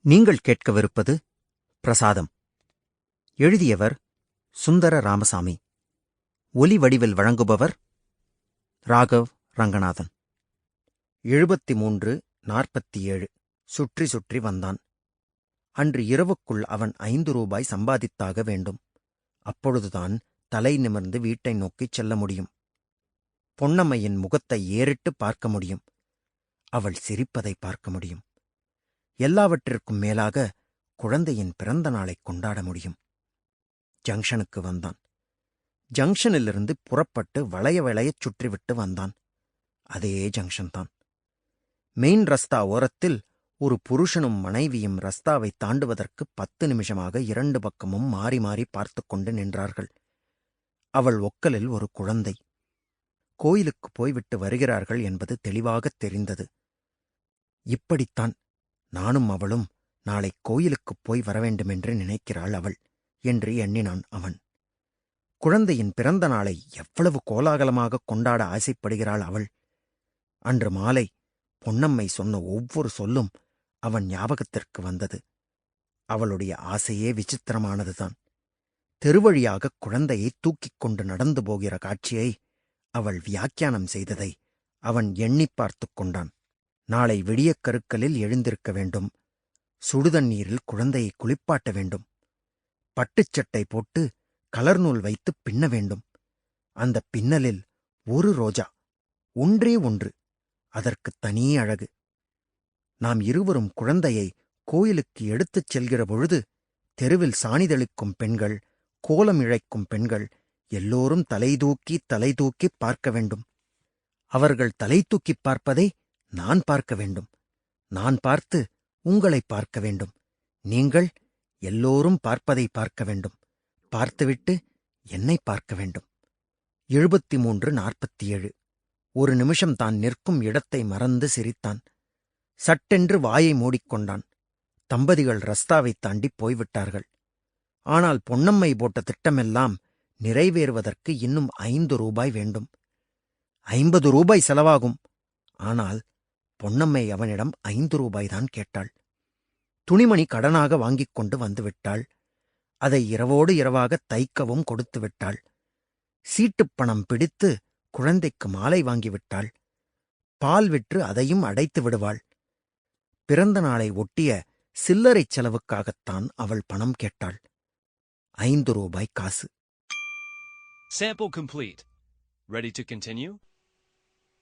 நீங்கள் கேட்கவிருப்பது பிரசாதம். எழுதியவர் சுந்தர ராமசாமி. ஒலி வடிவில் வழங்குபவர் ராகவ் ரங்கநாதன். எழுபத்தி மூன்று நாற்பத்தி ஏழு சுற்றி சுற்றி வந்தான். அன்று இரவுக்குள் அவன் ஐந்து ரூபாய் சம்பாதித்தாக வேண்டும். அப்பொழுதுதான் தலை நிமிர்ந்து வீட்டை நோக்கிச் செல்ல முடியும். பொன்னம்மையின் முகத்தை ஏறிட்டு பார்க்க முடியும். அவள் சிரிப்பதை பார்க்க முடியும். எல்லாவற்றிற்கும் மேலாக குழந்தையின் பிறந்த நாளைக் கொண்டாட முடியும். ஜங்ஷனுக்கு வந்தான். ஜங்ஷனிலிருந்து புறப்பட்டு வளைய வளையச் சுற்றிவிட்டு வந்தான். அதே ஜங்ஷன் தான் மெயின் ரஸ்தா ஓரத்தில் ஒரு புருஷனும் மனைவியும் ரஸ்தாவை தாண்டுவதற்கு பத்து நிமிஷமாக இரண்டு பக்கமும் மாறி மாறி பார்த்துக் கொண்டு நின்றார்கள். அவள் ஒக்கலில் ஒரு குழந்தை. கோயிலுக்கு போய்விட்டு வருகிறார்கள் என்பது தெளிவாகத் தெரிந்தது. இப்படித்தான் நானும் அவளும் நாளை கோயிலுக்குப் போய் வரவேண்டுமென்று நினைக்கிறாள் அவள் என்று எண்ணினான் அவன். குழந்தையின் பிறந்த நாளை எவ்வளவு கோலாகலமாகக் கொண்டாட ஆசைப்படுகிறாள் அவள். அன்று மாலை பொன்னம்மை சொன்ன ஒவ்வொரு சொல்லும் அவன் ஞாபகத்திற்கு வந்தது. அவளுடைய ஆசையே விசித்திரமானதுதான். தெருவழியாகக் குழந்தையை தூக்கிக் கொண்டு நடந்து போகிற காட்சியை அவள் வியாக்கியானம் செய்ததை அவன் எண்ணிப் பார்த்துக் கொண்டான். நாளை விடியக் கருக்களில் எழுந்திருக்க வேண்டும். சுடுதண்ணீரில் குழந்தையை குளிப்பாட்ட வேண்டும். பட்டுச்சட்டை போட்டு கலர் நூல் வைத்து பின்ன வேண்டும். அந்த பின்னலில் ஒரு ரோஜா ஒன்றே ஒன்று அதற்கு தனி அழகு. நாம் இருவரும் குழந்தையை கோயிலுக்கு எடுத்துச் செல்கிற பொழுது தெருவில் சாணிதளிக்கும் பெண்கள் கோலம் இழைக்கும் பெண்கள் எல்லோரும் தலை தூக்கி தலை பார்க்க வேண்டும். அவர்கள் தலை தூக்கிப் பார்ப்பதை நான் பார்க்க வேண்டும். நான் பார்த்து உங்களை பார்க்க வேண்டும். நீங்கள் எல்லோரும் பார்ப்பதை பார்க்க வேண்டும். பார்த்துவிட்டு என்னை பார்க்க வேண்டும். எழுபத்தி மூன்று நாற்பத்தி ஏழு ஒரு நிமிஷம் தான் நிற்கும் இடத்தை மறந்து சிரித்தான். சட்டென்று வாயை மூடிக்கொண்டான். தம்பதிகள் ரஸ்தாவைத் தாண்டிப் போய்விட்டார்கள். ஆனால் பொன்னம்மை போட்ட திட்டமெல்லாம் நிறைவேறுவதற்கு இன்னும் ஐந்து ரூபாய் வேண்டும். ஐம்பது ரூபாய் செலவாகும். ஆனால் பொன்னம்மை அவனிடம் ஐந்து ரூபாய்தான் கேட்டாள். துணிமணி கடனாக வாங்கிக் கொண்டு வந்துவிட்டாள். அதை இரவோடு இரவாக தைக்கவும் கொடுத்து விட்டாள். சீட்டுப் பணம் பிடித்து குழந்தைக்கு மாலை வாங்கிவிட்டாள் பால் விற்று அதையும் அடைத்து விடுவாள். பிறந்த நாளை ஒட்டிய சில்லறைச் செலவுக்காகத்தான் அவள் பணம் கேட்டாள். ஐந்து ரூபாய் காசு. Sample complete. Ready to continue?